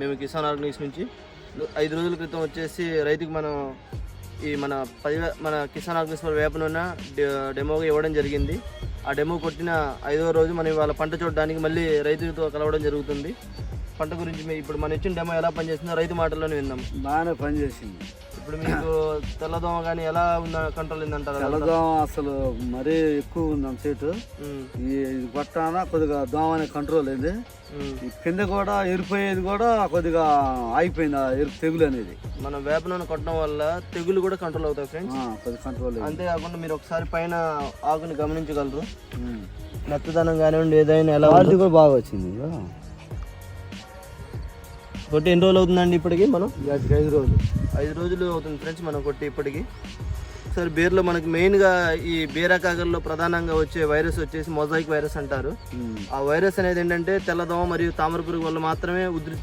మేము కిసాన్ ఆర్గనైజ్ నుంచి ఐదు రోజుల క్రితం వచ్చేసి రైతుకు మనం ఈ మన పది మన కిసాన్ ఆర్గనైజ్ వేప నూనె డెమోగా ఇవ్వడం జరిగింది. ఆ డెమో కొట్టిన ఐదో రోజు మనం ఇవాళ పంట చూడడానికి మళ్ళీ రైతులతో కలవడం జరుగుతుంది. పంట గురించి మీ ఇప్పుడు మనం ఇచ్చిన డెమో ఎలా పనిచేస్తుందో రైతు మాటల్లోనే విందాం. బాగానే పనిచేసింది. ఇప్పుడు మీకు తెల్లదోమ కానీ ఎలా ఉందా కంట్రోల్ అయిందంటారు? తెల్లదోమ అసలు మరీ ఎక్కువ ఉంది చెట్టు ఈ ఇది కొట్టాన కొద్దిగా దోమ అనే కంట్రోల్ అయింది. ఈ కింద కూడా ఎరిపోయేది కూడా కొద్దిగా ఆగిపోయింది ఆ ఎరుపు తెగులు అనేది. మనం వేప నూనె కొట్టడం వల్ల తెగులు కూడా కంట్రోల్ అవుతాయి ఫ్రెండ్స్. కొద్దిగా కంట్రోల్ అంతేకాకుండా మీరు ఒకసారి పైన ఆకుని గమనించగలరు. మెత్తదనం కానివ్వండి ఏదైనా ఎలా. కూడా బాగా వచ్చింది. కొట్టి ఎన్ని రోజులు అవుతుందండి ఇప్పటికి మనం? ఐదు రోజులు. ఐదు రోజులు అవుతుంది ఫ్రెండ్స్ మనం కొట్టి ఇప్పటికి. సరే బీర్లో మనకి మెయిన్గా ఈ బీరకాగల్లో ప్రధానంగా వచ్చే వైరస్ వచ్చేసి మొజాయిక్ వైరస్ అంటారు. ఆ వైరస్ అనేది ఏంటంటే తెల్లదోమ మరియు తామర పురుగు వల్ల మాత్రమే ఉధృతి